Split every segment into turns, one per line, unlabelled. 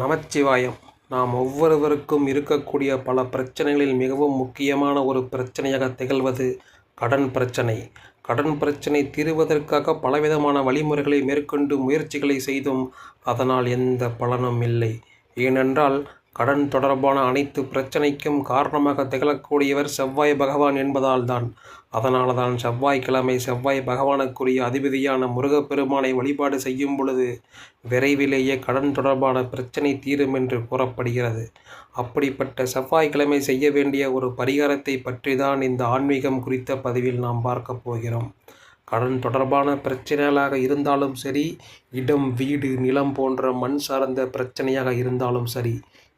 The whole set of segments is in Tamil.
நமச்சிவாயம். நாம் ஒவ்வொருவருக்கும் இருக்கக்கூடிய பல பிரச்சனைகளில் மிகவும் முக்கியமான ஒரு பிரச்சனையாக திகழ்வது கடன் பிரச்சனை. கடன் பிரச்சனை தீர்வதற்காக பலவிதமான வழிமுறைகளை மேற்கொண்டு முயற்சிகளை செய்தும் அதனால் எந்த பலனும் இல்லை. ஏனென்றால் கடன் தொடர்பான அனைத்து பிரச்சனைக்கும் காரணமாக திகழக்கூடியவர் செவ்வாய் பகவான் என்பதால் தான் அதனால தான் செவ்வாய்க்கிழமை செவ்வாய் பகவானுக்குரிய அதிபதியான முருகப்பெருமானை வழிபாடு செய்யும் பொழுது விரைவிலேயே கடன் தொடர்பான பிரச்சனை தீரும் என்று கூறப்படுகிறது. அப்படிப்பட்ட செவ்வாய்க்கிழமை செய்ய வேண்டிய ஒரு பரிகாரத்தை பற்றி தான் இந்த ஆன்மீகம் குறித்த பதிவில் நாம் பார்க்க போகிறோம். கடன் தொடர்பான பிரச்சனைகளாக இருந்தாலும் சரி இடம் வீடு நிலம் போன்ற மண் சார்ந்த பிரச்சனையாக இருந்தாலும் சரி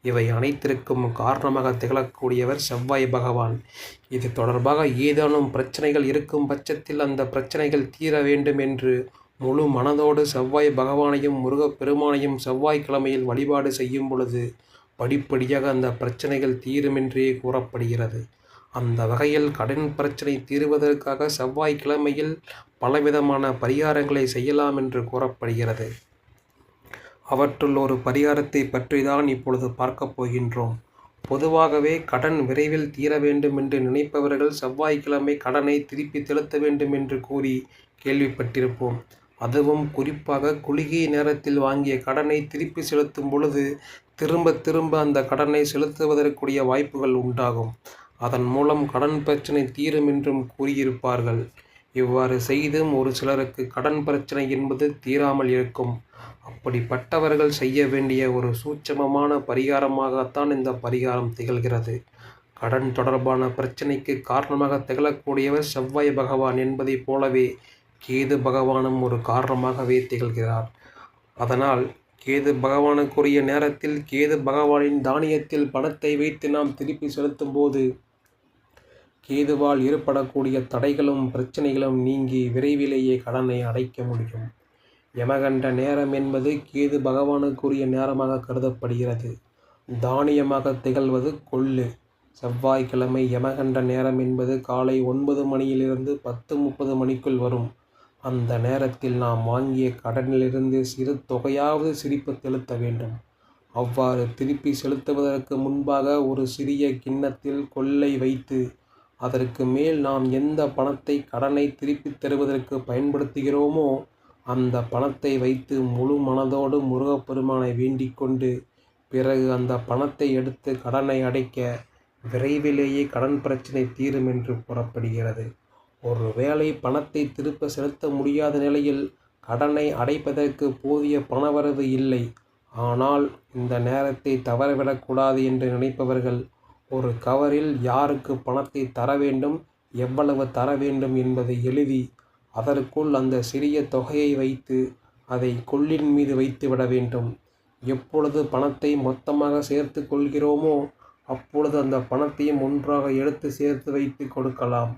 இவை அனைத்திற்கும் காரணமாக திகழக்கூடியவர் செவ்வாய் பகவான். இது தொடர்பாக ஏதேனும் பிரச்சனைகள் இருக்கும் பட்சத்தில் அந்த பிரச்சனைகள் தீர வேண்டும் என்று முழு மனதோடு செவ்வாய் பகவானையும் முருகப்பெருமானையும் செவ்வாய்க்கிழமையில் வழிபாடு செய்யும் பொழுது படிப்படியாக அந்த பிரச்சனைகள் தீருமென்றே கூறப்படுகிறது. அந்த வகையில் கடன் பிரச்சனை தீர்வதற்காக செவ்வாய்க்கிழமையில் பலவிதமான பரிகாரங்களை செய்யலாம் என்று கூறப்படுகிறது. அவற்றுள் ஒரு பரிகாரத்தை பற்றிதான் இப்பொழுது பார்க்கப் போகின்றோம். பொதுவாகவே கடன் விரைவில் தீர வேண்டும் என்று நினைப்பவர்கள் செவ்வாய்க்கிழமை கடனை திருப்பி செலுத்த வேண்டும் என்று கூறி கேள்விப்பட்டிருப்போம். அதுவும் குறிப்பாக குறுகிய நேரத்தில் வாங்கிய கடனை திருப்பி செலுத்தும் பொழுது திரும்ப திரும்ப அந்த கடனை செலுத்துவதற்குரிய வாய்ப்புகள் உண்டாகும். அதன் மூலம் கடன் பிரச்சனை தீரும் என்றும் கூறியிருப்பார்கள். இவ்வாறு செய்தும் ஒரு சிலருக்கு கடன் பிரச்சனை என்பது தீராமல் இருக்கும். அப்படிப்பட்டவர்கள் செய்ய வேண்டிய ஒரு சூட்சமமான பரிகாரமாகத்தான் இந்த பரிகாரம் திகழ்கிறது. கடன் தொடர்பான பிரச்சனைக்கு காரணமாக திகழக்கூடியவர் செவ்வாய் பகவான் என்பதைப் போலவே கேது பகவானும் ஒரு காரணமாகவே திகழ்கிறார். அதனால் கேது பகவானுக்குரிய நேரத்தில் கேது பகவானின் தானியத்தில் பணத்தை வைத்து நாம் திருப்பி செலுத்தும் போது கேதுவால் ஏற்படக்கூடிய தடைகளும் பிரச்சனைகளும் நீங்கி விரைவிலேயே கடனை அடைக்க முடியும். யமகண்ட நேரம் என்பது கேது பகவானுக்குரிய நேரமாக கருதப்படுகிறது. தானியமாக திகழ்வது கொள்ளு. செவ்வாய்க்கிழமை யமகண்ட நேரம் என்பது காலை ஒன்பது மணியிலிருந்து பத்து முப்பது மணிக்குள் வரும். அந்த நேரத்தில் நாம் வாங்கிய கடனிலிருந்து சிறு தொகையாவது சிரிப்பு செலுத்த வேண்டும். அவ்வாறு திருப்பி செலுத்துவதற்கு முன்பாக ஒரு சிறிய கிண்ணத்தில் கொள்ளை வைத்து அதற்கு மேல் நாம் எந்த பணத்தை கடனை திருப்பித் தருவதற்கு பயன்படுத்துகிறோமோ அந்த பணத்தை வைத்து முழு மனதோடு முருகப்பெருமானை வேண்டிக் கொண்டு பிறகு அந்த பணத்தை எடுத்து கடனை அடைக்க விரைவிலேயே கடன் பிரச்சனை தீரும் என்று கூறப்படுகிறது ஒருவேளை பணத்தை திருப்ப செலுத்த முடியாத நிலையில் கடனை அடைப்பதற்கு போதிய பணவரவு இல்லை. ஆனால் இந்த நேரத்தை தவறவிடக்கூடாது என்று நினைப்பவர்கள் ஒரு கவரில் யாருக்கு பணத்தை தர வேண்டும் எவ்வளவு தர வேண்டும் என்பதை எழுதி அதற்குள் அந்த சிறிய தொகையை வைத்து அதை கொள்ளின் மீது வைத்து விட வேண்டும். எப்பொழுது பணத்தை மொத்தமாக சேர்த்து கொள்கிறோமோ அப்பொழுது அந்த பணத்தையும் ஒன்றாக எடுத்து சேர்த்து வைத்து கொடுக்கலாம்.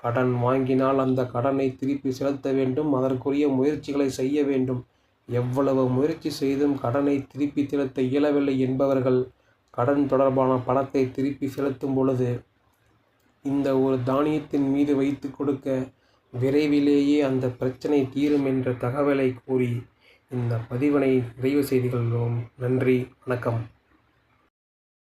கடன் வாங்கினால் அந்த கடனை திருப்பி செலுத்த வேண்டும் அதற்குரிய முயற்சிகளை செய்ய வேண்டும். எவ்வளவு முயற்சி செய்தும் கடனை திருப்பி செலுத்த இயலவில்லை என்பவர்கள் கடன் தொடர்பான பணத்தை திருப்பி செலுத்தும் பொழுது இந்த ஒரு தானியத்தின் மீது வைத்து கொடுக்க விரைவிலேயே அந்த பிரச்சனை தீரும் என்ற தகவலை கூறி இந்த பதிவினை நிறைவு செய்து கொள்வோம் நன்றி வணக்கம்.